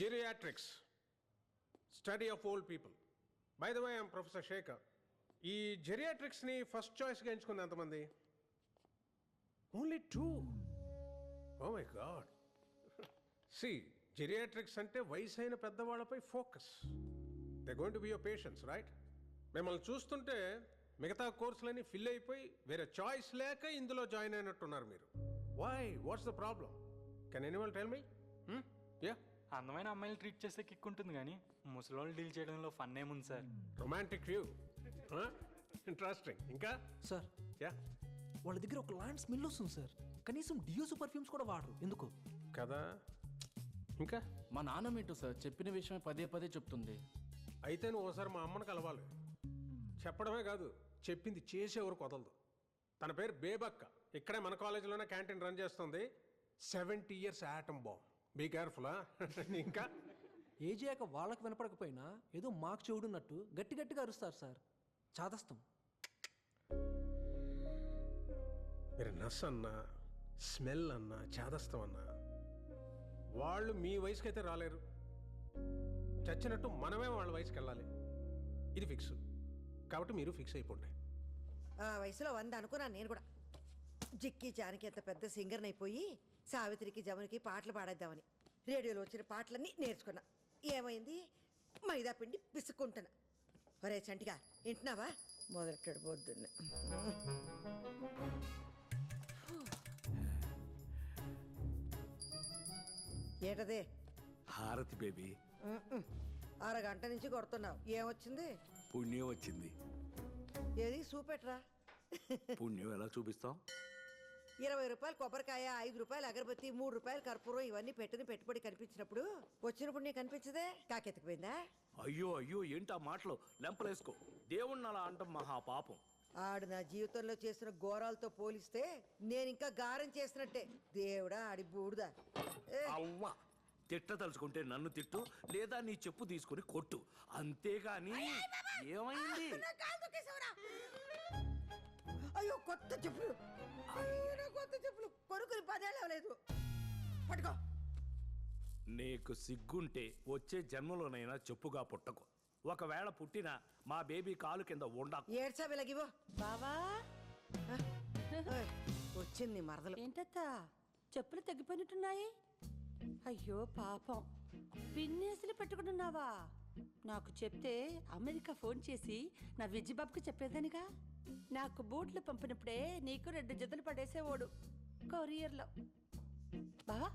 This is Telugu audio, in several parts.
Geriatrics study of old people by the way I'm professor Shekhar ఈ జెరియాట్రిక్స్ని ఫస్ట్ చాయిస్గా ఎంచుకుంది ఎంతమంది? Only two oh my god see geriatrics అంటే వయసు అయిన పెద్దవాళ్ళపై focus they going to be your patients right మిమ్మల్ని చూస్తుంటే మిగతా కోర్సులన్నీ ఫిల్ అయిపోయి వేరే చాయిస్ లేక ఇందులో జాయిన్ అయినట్టున్నారు మీరు. Why what's the problem can anyone tell me yeah అందమైన అమ్మాయిలు ట్రీట్ చేస్తే కిక్ ఉంటుంది కానీ ముసలోళ్ళు డీల్ చేయడంలో ఫన్ ఏముంది సార్? రొమాంటిక్ వ్యూ ఇంట్రెస్టింగ్ ఇంకా? Sir yeah. వాళ్ళ దగ్గర ఒక లాంటి స్మెల్ వస్తుంది సార్. కనీసం డియోస్ పర్ఫ్యూమ్స్ కూడా వాడరు. ఎందుకు? కదా? ఇంకా? మా నాన్నమేంటో సార్ చెప్పిన విషయమే పదే పదే చెప్తుంది. అయితే నువ్వు ఒకసారి మా అమ్మని కలవాలి. చెప్పడమే కాదు చెప్పింది చేసేవరకు వదలదు తన పేరు బేబక్క. ఇక్కడే మన కాలేజీలోనే క్యాంటీన్ రన్ చేస్తుంది. Seventy years atom bomb be కేర్ఫుల్లా ఇంకా? ఏజ్ అయ్యాక వాళ్ళకి వినపడకపోయినా ఏదో మాకు చెవుడున్నట్టు గట్టి గట్టిగా అరుస్తారు సార్. చాదస్తం. మీరు నస్ అన్నా స్మెల్ అన్నా చేదస్తం అన్నా వాళ్ళు మీ వయసుకి అయితే రాలేరు. చచ్చినట్టు మనమే వాళ్ళ వయసుకి వెళ్ళాలి ఇది ఫిక్స్. కాబట్టి మీరు ఫిక్స్ అయిపోండి. ఆ వయసులో వంద అనుకున్నాను నేను కూడా. జిక్కి జానకి ఎంత పెద్ద సింగర్ని అయిపోయి సావిత్రికి జమునికి పాటలు పాడేద్దామని రేడియోలో వచ్చిన పాటలన్నీ నేర్చుకున్నా. ఏమైంది? మైదా పిండి పిసుక్కుంటున్నా. ఒరే చంటిగా వింటున్నావా? మొదలెట్టాడు పొద్దున్న ఏటదే? హారతి బేబీ. అరగంట నుంచి కొడుతున్నావు. ఏమొచ్చింది? పుణ్యం వచ్చింది. ఏది? చూపెట్రా పుణ్యం ఎలా చూపిస్తాం? ఇరవై రూపాయలు కొబ్బరికాయ ఐదు రూపాయలు అగరబత్తి మూడు రూపాయలు కర్పూరం ఇవన్నీ పెట్టిన పెట్టుబడి కనిపించినప్పుడు వచ్చినప్పుడు నీకు కనిపించదే? కాకెత్తుకుపోయిందా అయ్యో అయ్యో ఏంటి ఆ మాటలు? లెంపలేసుకో. దేవుణ్ణి అలా అంటాం మహా పాపం ఆడు నా జీవితంలో చేసిన ఘోరాలతో పోలిస్తే నేను ఇంకా గారం చేసినట్టే. దేవుడా ఆడి బూడుదా. ఏ, అవ్వా తిట్ట తలుచుకుంటే నన్ను తిట్టు లేదా నీ చెప్పు తీసుకుని కొట్టు. అంతేగాని ఏమైంది. అయ్యో కొత్త చెప్పులు. అయ్యో నా కొత్త చెప్పులు. కొనుక్కుని పదేళ్ళు అవ్వలేదు. పట్టుకో. నీకు సిగ్గుంటే వచ్చే జన్మలోనైనా చెప్పుగా పుట్టకు. ఒకవేళ పుట్టినా మా బేబీ కాలు కింద ఉండకు. ఏడ్చా వెలగివో బావా? వచ్చింది మరదలు. ఏంటత్తా? చెప్పులు తగ్గిపోయినట్టున్నాయి? అయ్యో పాపం. పిన్నేసులు పెట్టుకుంటున్నావా? నాకు చెప్తే అమెరికా ఫోన్ చేసి నా విజయబాబుకి చెప్పేదానిగా? నాకు బూట్లు పంపినప్పుడే నీకు రెండు జతలు పడేసేవాడు కొరియర్లో. బావా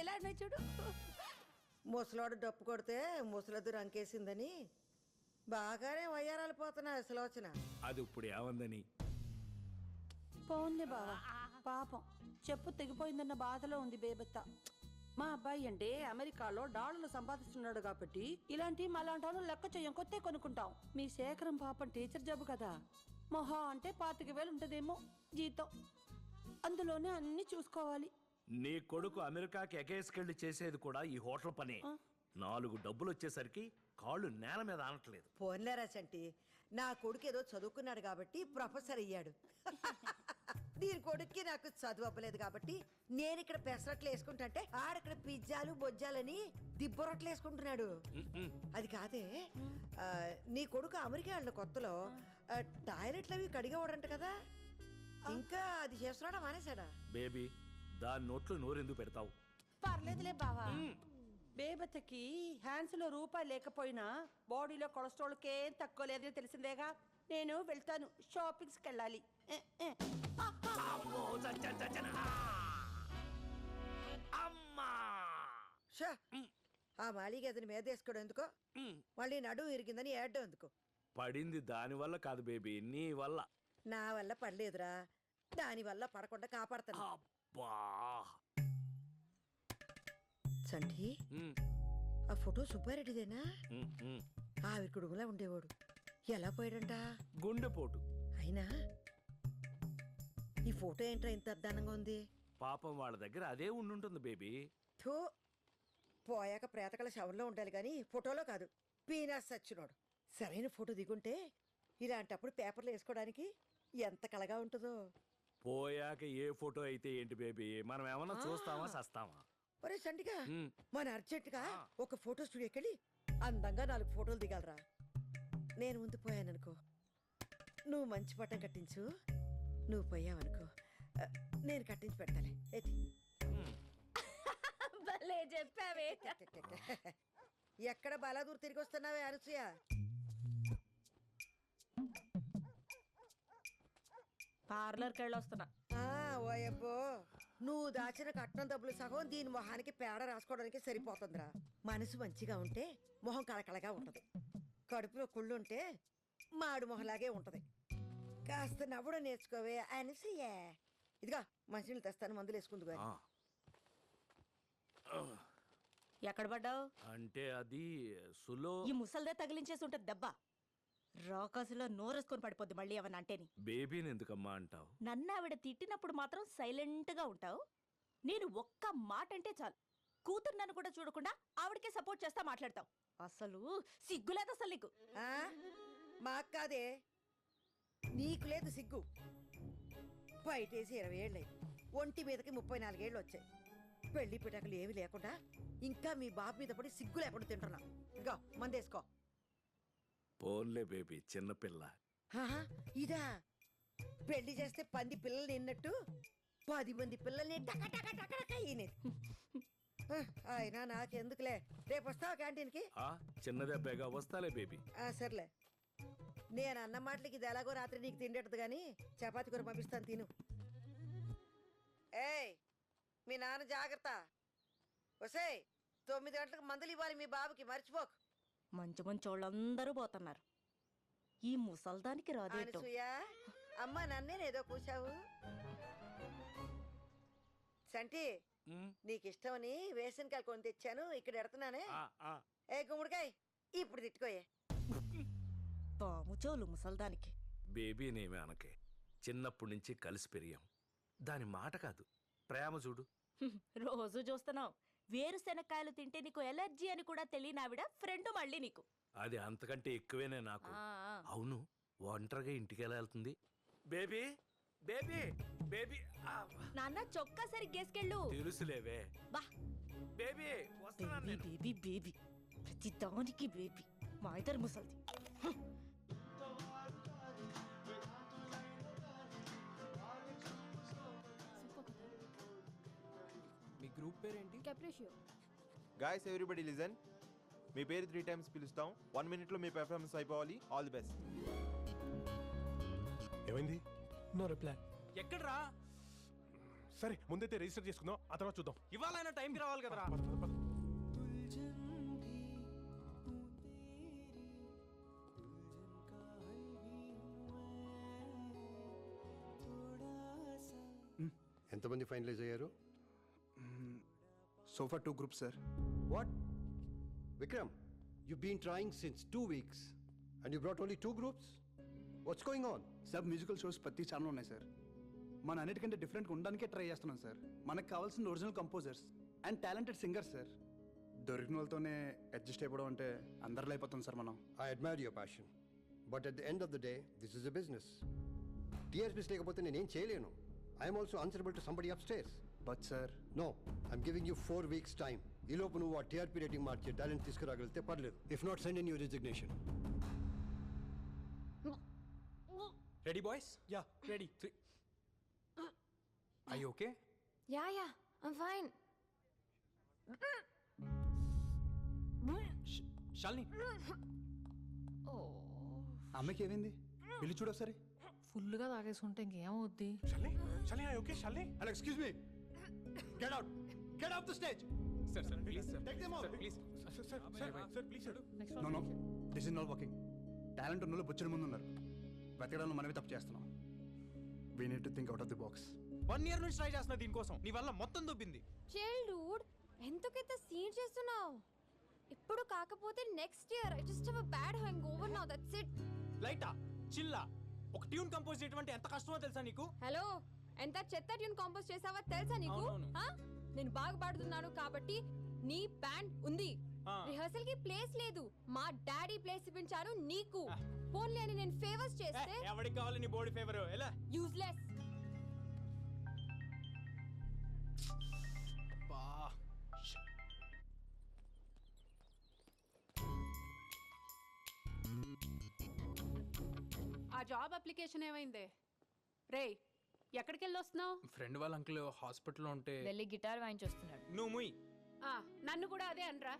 ఎలా ఉన్నాయి చూడు? ముసలోడు డప్పు కొడితే ముసలద్దు రంకేసిందని. బాగానే వయ్యారాలు పోతున్నా అసలోచన అది ఇప్పుడు ఏమందని? పోన్లే బావా పాపం. చెప్పు తెగిపోయిందన్న బాధలో ఉంది బేబత్త. మా అబ్బాయి అంటే అమెరికాలో డాలర్లు సంపాదిస్తున్నాడు కాబట్టి ఇలాంటి మలాంటి వాళ్ళు లెక్క చెయ్యం కొత్తే కొనుక్కుంటాం. మీ శేఖరం పాపం టీచర్ జాబ్ కదా. మొహా అంటే పాతిక వేలు ఉంటుందేమో జీతం. అందులోనే అన్ని చూసుకోవాలి. నీ కొడుకు అమెరికాకి ఎగేసుకెళ్ళి చేసేది కూడా ఈ హోటల్ పనే. నాలుగు డబ్బులు వచ్చేసరికి కాళ్ళు నేల మీద ఆనట్లేదు. పోన్లేరా చంటి నా కొడుకు ఏదో చదువుకున్నాడు కాబట్టి ప్రొఫెసర్ అయ్యాడు. దీని కొడుక్కి నాకు చదువు అవ్వలేదు కాబట్టి నేను ఇక్కడ పెసరట్లు వేసుకుంటుంటే ఆడక్కడ పిజ్జాలు బొజ్జాలని దిబ్బరొట్లు వేసుకుంటున్నాడు. అది కాదే ఆ, నీ కొడుకు అమెరికా వెళ్ళిన కొత్తలో ఆ, టాయిలెట్లు అవి కడిగేవాడంట కదా. ఇంకా అది చేస్తున్నాడా మానేశాడా? బేబీ దాని నోట్లో నోరెందుకు పెడతావు? పర్లేదులే బావా. బేబత్తకి హ్యాండ్స్లో రూపాయి లేకపోయినా బాడీలో కొలెస్ట్రాల్కేం తక్కువ లేదని తెలిసిందేగా. నేను వెళ్తాను షాపింగ్స్కి వెళ్ళాలి. అమ్మో, చచ్చ, చచ్చన. అమ్మా షా ఆ మాలిగ అతని మీద వేసుకోవడం ఎందుకో? మళ్ళీ నడుము ఇరిగిందని ఏడ్డం ఎందుకు? పడింది దాని వల్ల కాదు బేబీ నీ వల్ల. నా వల్ల పడలేదురా. దాని వల్ల పడకుండా కాపాడతాను. అబ్బా! ఉమ్, ఆ ఫోటో సుబ్బారెడ్డిదేనా ఉమ్, ఉమ్. ఆవిడ కుడుములా ఉండేవాడు. ఎలా పోయాడంట? గుండెపోటు. అయినా ఈ ఫోటో ఏంట్రా ఇంత అద్దానంగా ఉంది? పాపం వాళ్ళ దగ్గర అదే ఉండుంటుంది బేబీ. థూ! పోయాక ప్రేతకల శవంలో ఉండాలి కానీ ఫోటోలో కాదు. పీనాస్ సచ్చినోడు. సరైన ఫోటో దిగుంటే ఇలాంటప్పుడు పేపర్లు వేసుకోవడానికి ఎంత కలగా ఉంటుందో. పోయాక ఏ ఫోటో అయితే ఏంటి బేబీ? మనం ఏమన్నా చూస్తామా సస్తామా? ఒరే ఉమ్. మన అర్జెంటుగా ఒక ఫోటో స్టూడియోకి వెళ్ళి అందంగా నాలుగు ఫోటోలు దిగాలరా. నేను ముందు పోయాననుకో. నువ్వు మంచి పట్టం కట్టించు. నువ్వు పోయావనుకో. నేను కట్టించి పెడతాలే. ఏది? భలే చెప్పావే. ఎక్కడ బలాదూర్ తిరిగి వస్తున్నావే అనసూయ? పార్లర్కి వెళ్ళి వస్తున్నా ఆ, ఓయబ్బో నువ్వు దాచిన కట్నం డబ్బులు సగం దీని మొహానికి పేడ రాసుకోవడానికి సరిపోతుందిరా. మనసు మంచిగా ఉంటే మొహం కళకళగా ఉంటది. కడుపులో కుళ్ళు ఉంటే మాడు మొహలాగే ఉంటది. కాస్త నవ్వడం నేర్చుకోవే అనసూయ ఇదిగా మంచినీళ్ళు తెస్తాను మందులు వేసుకుందు ఎక్కడ పడ్డావు? అంటే అది సులో ఈ ముసల్దే తగిలించేసి ఉంటుంది దెబ్బ. రాకాసులో నోరేసుకొని పడిపోద్ది మళ్ళీ ఏమన్నా అంటేని. బేబీని ఎందుకమ్మా అంటావు? నన్ను ఆవిడ తిట్టినప్పుడు మాత్రం సైలెంట్గా ఉంటావు. నేను ఒక్క మాట అంటే చాలు. కూతురు నన్ను కూడా చూడకుండా ఆవిడకే సపోర్ట్ చేస్తా మాట్లాడతావు. అసలు సిగ్గులేదు అసలు నీకు. ఆ? మాకు కాదే. నీకు లేదు సిగ్గు. బయటేసి ఇరవై ఏళ్ళయి ఒంటి మీదకి ముప్పై నాలుగేళ్ళు వచ్చాయి. పెళ్ళి పిటకలు ఏమీ లేకుండా ఇంకా మీ బాబు మీద పడి సిగ్గు లేకుండా తింటున్నా. ఇగో మందేసుకో. పోన్లే బేబీ చిన్నపిల్ల ఆహా, ఇదా. పెళ్ళి చేస్తే పంది పిల్లలు నిన్నట్టు పది మంది పిల్లల్ని టక టక టక టక ఈనేది. ఆ, అయినా నాకెందుకులే. రేపు వస్తావా క్యాంటీన్కి? ఆ చిన్న దెబ్బగా వస్తాలే బేబీ. ఆ, సర్లే. నేను అన్న మాటలకి ఇది ఎలాగో రాత్రి నీకు తిండేటది కానీ చపాతి కూర పంపిస్తాను తిను. ఏయ్ మీ నాన్న జాగ్రత్త. ఒసేయ్ తొమ్మిది గంటలకు మందులు ఇవ్వాలి మీ బాబుకి మర్చిపోకు. మంచి మంచి వాళ్ళందరూ పోతున్నారు. ఈ ముసల్దానికి రాదేటో అనసూయ అమ్మ నన్నేనేదో కూసావు సంటి నీకు ఇష్టమని వేసనకాయలు కొని తెచ్చాను ఇక్కడ ఎడుతున్నానే. ఆ, ఆ. ఏ గుమ్మడికాయ్ ఇప్పుడు తిట్టుకోయే. పాము చోలు ముసల్దానికి బేబీనేమి అనకే చిన్నప్పటి నుంచి కలిసి పెరిగాం దాని మాట కాదు ప్రేమ చూడు రోజు చూస్తున్నావు వేరుశెనక్కాయలు తింటే నీకు ఎలర్జీ అని కూడా తెలియని ఆవిడ ఫ్రెండ్ మళ్ళీ నీకు అది అంతకంటే ఎక్కువేనే నాకు ఆ, ఆ. అవును ఒంటరిగా ఇంటికి ఎలా వెళ్తుంది బేబీ బేబీ బేబీ ఆ, నాన్న చొక్కా సరిగ్గేసుకెళ్ళు తెలుసులేవే బా బేబీ వస్తున్నాను బేబీ నేను బేబీ బేబీ ప్రతి దానికి బేబీ మా ఇద్దరు ముసల్ది గ్రూప్ పేరేంటి? గాయస్ ఎవ్రీబడి లిజన్ మీ పేరు త్రీ టైమ్స్ పిలుస్తాం. వన్ మినిట్లో మీ పెర్ఫార్మెన్స్ అయిపోవాలి. ఆల్ ది బెస్ట్ ఏమైంది? నో రిప్లై ఎక్కడ్రా? సరే ముందైతే రిజిస్టర్ చేసుకుందాం. ఆ తర్వాత చూద్దాం. ఇవాళైనా టైంకి రావాలి కదరా? పద, పద, పద. ఎంతమంది ఫైనలైజ్ అయ్యారు? So far two group sir what Vikram you been trying since two weeks and you brought only two groups what's going on sir musical shows ప్రతి ఛానల్ ఉన్నాయి సార్ మన అన్నిటికంటే డిఫరెంట్గా ఉండడానికే ట్రై చేస్తున్నాం సార్ మనకు కావాల్సిన original composers and talented singers sir దొరికిన వాళ్ళతోనే అడ్జస్ట్ అయిపోవడం అంటే అందరిలో అయిపోతుంది సార్ మనం. I admire your passion but at the end of the day this is a business TRPs లేకపోతే నేనేం చేయలేను. I'm also to somebody up stairs but sir no I'm giving you four weeks time ఈ లోపు నువ్వు ఆ టీఆర్పీ రేటింగ్ మార్చి టాలెంట్ తీసుకురాగలిగితే పర్లేదు. If not send in your resignation ready boys yeah ready three I okay yeah yeah I'm fine Shalini అమ్మకి ఏమైంది? వెళ్ళి చూడు ఒకసారి. ఫుల్గా తాగేసుకుంటే ఇంకేమవుద్ది? Shalini Shalini okay Shalini and excuse me get out get off the stage sir sir please sir Take them out. Sir please sir sir sir please sir no no this is not working talent ఉన్న వాళ్ళు బొచ్చిన ముందు ఉన్నారు. వెతకడంలో మనమే తప్పు చేస్తున్నాం. We need to think out of the box one year నుంచి ట్రై చేస్తున్నా దీనికోసం. నీ వల్ల మొత్తం దొబ్బింది. చైల్డ్హుడ్ ఎంతకైతే సీన్ చేస్తున్నావు? ఇప్పుడు కాకపోతే next year I just have a bad hangover now that's it లైటా చిల్లా ఒక ట్యూన్ కంపోజ్ చేయడం అంటే ఎంత కష్టమో తెలుసా నీకు? హలో ఎంత చెత్త ట్యూన్ కంపోజ్ చేసావా తెలుసా నీకు? ఆ? నేను బాగా పాడుతున్నాను కాబట్టి నీ బ్యాండ్ ఉంది. రిహర్సల్కి ప్లేస్ లేదు. మా డాడీ ప్లేస్ ఇప్పించారు నీకు. ఆ. ఫోన్లే అని నేను ఫేవర్స్ చేస్తే ఎవరికి కావాలి నీ బోడీ ఫేవర్ ఎలా? యూజ్లెస్ బా ఆ జాబ్ అప్లికేషన్ ఏమైందే? రేయ్ ఎక్కడికి వెళ్ళి వస్తున్నావు? ఫ్రెండ్ వాళ్ళ అంకుల్ హాస్పిటల్లో ఉంటే వెళ్ళి గిటార్ వాయించొస్తున్నాడు. నువ్వు ముయ్. నన్ను కూడా అదే అనరా.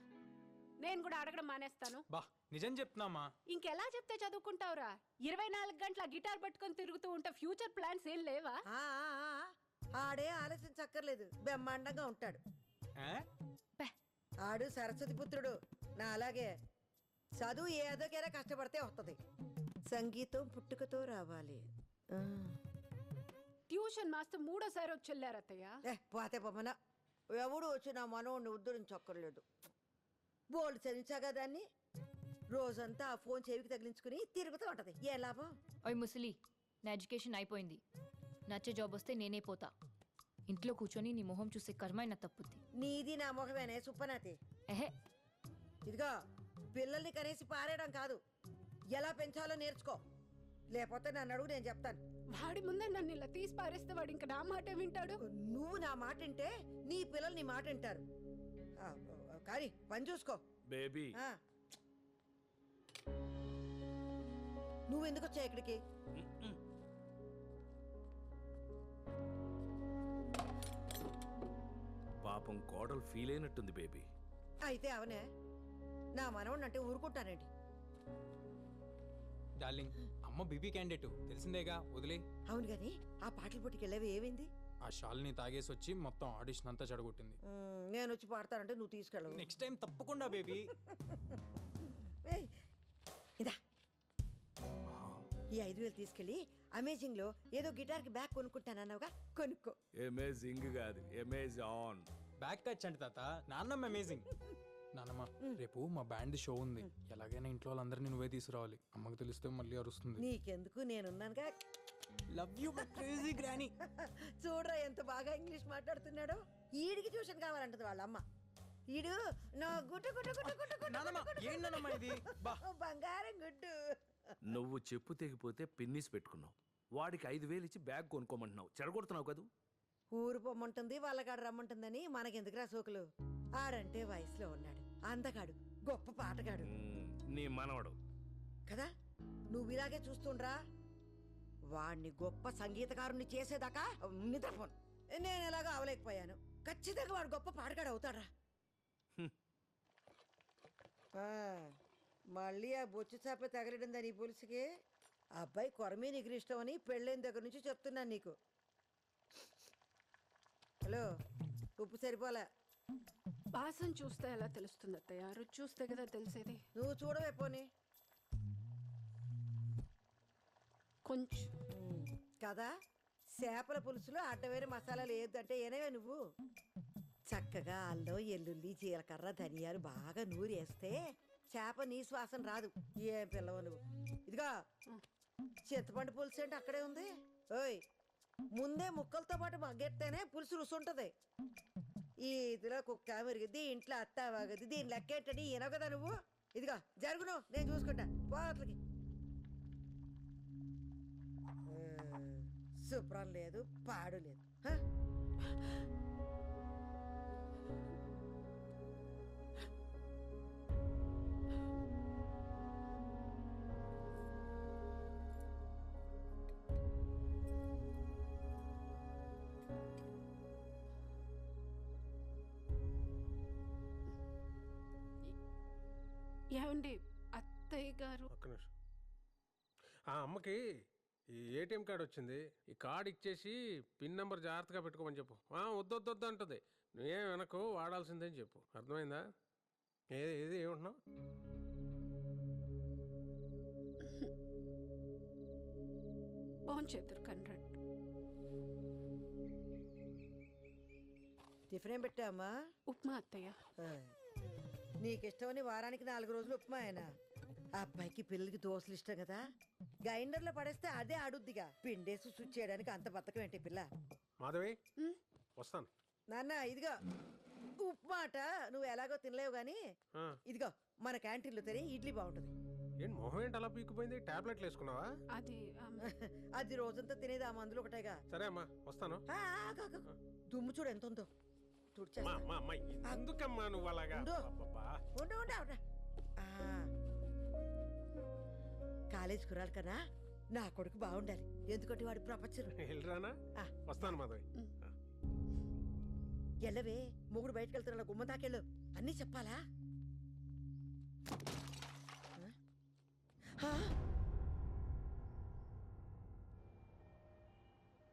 నేను కూడా అడగడం మానేస్తాను. బా నిజం చెప్తున్నామా? ఇంకెలా చెప్తే చదువుకుంటావురా? ఇరవై నాలుగు గంటల గిటార్ పట్టుకొని తిరుగుతూ ఉంటే ఫ్యూచర్ ప్లాన్స్ ఏం లేవా? ఆ, ఆ, ఆ, ఆడే ఆలోచించక్కర్లేదు. బ్రహ్మాండంగా ఉంటాడు. ఆడు సరస్వతి పుత్రుడు. నా అలాగే. చదువు ఏదోకైనా కష్టపడితే వస్తుంది సంగీతం పుట్టుకతో రావాలి. ఆ. ట్యూషన్ మాస్టర్ మూడోసారి వచ్చి వెళ్ళారు అత్తయ్య. ఏ పోతే పొమ్మన ఎవడు వచ్చి నా మనోడిని ఉద్ధరించక్కర్లేదు బోల్డ్ చదివించాగా దాన్ని. రోజంతా ఆ ఫోన్ చెవికి తగిలించుకుని తిరుగుతూ ఉంటది. ఏ లాభం? ఓయ్ ముసలి నా ఎడ్యుకేషన్ అయిపోయింది. నచ్చే జాబ్ వస్తే నేనే పోతా. ఇంట్లో కూర్చొని నీ మొహం చూసే కర్మ నా తప్పుద్ది. నీది నా మొహమేనే సుప్పనాతి ఎహే. ఇదిగో పిల్లల్ని కనేసి పారేయడం కాదు. ఎలా పెంచాలో నేర్చుకో. లేకపోతే నన్ను అడుగు నేను చెప్తాను. వాడి ముందే నన్ను ఇలా తీసి పారేస్తే వాడు ఇంకా నా మాట వింటాడు? నువ్వు నా మాట వింటే నీ పిల్లలు నీ మాట వింటారు. ఆ, కానీ పని చూసుకో. బేబీ. ఆ. నువ్వెందుకు వచ్చావు ఇక్కడికి? పాపం కోడలు ఫీల్ అయినట్టుంది బేబీ. అయితే అవనే నా మనవడిని అంటే ఊరుకుంటానండి డార్లింగ్. అమ్మ బీబీ క్యాండిడేట్. తెలిసిందేగా? వదిలే. అవును గాని ఆ పాటల పోటీకి వెళ్ళేవి ఏమైంది? ఆ షాల్ని తాగేసి వచ్చి మొత్తం ఆడిషన్ అంతా చెడగొట్టింది. నేను వచ్చి పాడతానంటే నువ్వు తీసుకెళ్ళవు. నెక్స్ట్ టైం తప్పకుండా బేబీ. ఏయ్, ఇదా. ఈ ఐదు వేలు తీసుకెళ్ళి అమేజింగ్లో ఏదో గిటార్కి బ్యాగ్ కొనుక్కుంటానన్నావుగా కొనుక్కో. అమేజింగ్ కాదు అమేజాన్ బ్యాక్ టచ్ అంటే తాత. నాన్నమ్మ అమేజింగ్ నాన్నమ్మ రేపు మా బ్యాండ్ షో ఉంది. ఎలాగైనా ఇంట్లో వాళ్ళందరినీ నువ్వే తీసుకురావాలి. అమ్మకి తెలిస్తే మళ్ళీ అరుస్తుంది. నీకెందుకు? నేనున్నానుగా లవ్ యూ క్రేజీ గ్రానీ చూడరా ఎంత బాగా ఇంగ్లీష్ మాట్లాడుతున్నాడో. ఈడికి ట్యూషన్ కావాలంటది వాళ్ళ అమ్మ. ఈడు నా గుట్టు గుట్టు గుట్టు గుట్టు గుట్టు నానమ్మ, నానమ్మ ఇది? బంగారం గుడ్డు నువ్వు చెప్పు తెగిపోతే పిన్నిస్ పెట్టుకున్నావు. వాడికి ఐదు వేలు ఇచ్చి బ్యాగ్ కొనుక్కోమంటున్నావు. చెడగొడుతున్నావు కదూ? ఊరు పొమ్మంటుంది వాళ్ళకాడ రమ్మంటుందని మనకెందుకురా సోకులు? ఆడంటే వయసులో ఉన్నాడు. అందగాడు గొప్ప పాటగాడు. నీ మనవడు. కదా? నువ్వు ఇలాగే చూస్తుండ్రా? వాణ్ణి గొప్ప సంగీతకారుని చేసేదాకా నిద్రపోను. నేను ఎలాగో అవలేకపోయాను. ఖచ్చితంగా వాడు గొప్ప పాటగాడు అవుతాడ్రా. ఆ, మళ్ళీ ఆ బొచ్చు చేప తగలడిందా నీ పులుసుకి అబ్బాయి కొరమే నీకు ఇష్టం అని పెళ్ళైన దగ్గర నుంచి చెప్తున్నాను నీకు. హలో ఉప్పు సరిపోలే? వాసన చూస్తే ఎలా తెలుస్తుంది అత్తయ్య? రుచి చూస్తే కదా తెలిసేది. నువ్వు చూడవే పోనీ. కొంచెం. కదా? చేపల పులుసులో అడ్డమైన మసాలాలు ఏదంటే ఏనేవే నువ్వు? చక్కగా అల్లం ఎల్లుల్లి జీలకర్ర ధనియాలు బాగా నూరేస్తే చేప నీ శ్వాసన రాదు. ఏం పిల్లవు నువ్వు. ఇదిగా చింతపండు పులుసు అంటే అక్కడే ఉంది? ఓయ్ ముందే ముక్కలతో పాటు మగ్గెత్తేనే పులుసు రుచి ఉంటుంది. ఈ ఇదిలో కుక్క మెరిగిద్ది ఇంట్లో అత్త వాగది దీని లెక్కేంటని ఈనగదా నువ్వు? ఇదిగా జరుగును నేను చూసుకుంటా. పోట్లకి శుభ్రం లేదు పాడు లేదు. ఏమండి అత్తయ్య గారు? ఒక్క నిమిషం. ఆ అమ్మకి ఈ ఏటీఎం కార్డు వచ్చింది. ఈ కార్డు ఇచ్చేసి పిన్ నెంబర్ జాగ్రత్తగా పెట్టుకోమని చెప్పు. ఆ, వద్దు వద్దు వద్దు అంటుంది. నువ్వేం వెనకు వాడాల్సిందని చెప్పు. అర్థమైందా? ఏది ఏది ఏమంటున్నావు? బాగుంచేద్దరు కన్రాడ్ టిఫిన్ ఏం పెట్టామా ఉప్మా అత్తయ్య. నీకు ఇష్టమని వారానికి నాలుగు రోజులు ఉప్మా ఆయన ఆ అబ్బాయికి పిల్లలకి దోశలు ఇష్టం కదా? గ్రైండర్లో పడేస్తే అదే ఆడుద్దిగా. పిండేసి స్విచ్ చేయడానికి అంత బతకం ఏంటి పిల్ల? మాధవి వస్తాను. నాన్న ఇదిగో. ఉప్మా అట నువ్వు ఎలాగో తినలేవు గాని ఇదిగో మన క్యాంటీన్లో తిని ఇడ్లీ బాగుంటుంది ఏంటి మొహం ఏంటి అలా పీకిపోయింది టాబ్లెట్లు వేసుకున్నావా? అది అది రోజంతా తినేది ఆ మందులు ఒకటేగా. సరే అమ్మా వస్తాను. దుమ్ము చూడు ఎంత ఉందో. ఎందుకమ్మా నువ్వు అలాగా? ఉండు. అబ్బబ్బా. కాలేజ్ కురాలి కదా నా కొడుకు బాగుండాలి. ఎందుకంటే వాడు ప్రపంచం. వస్తాను ఎల్లవే మొగుడు బయటకు వెళ్తున్నా గుమ్మ తాకెళ్ళు అన్నీ చెప్పాలా?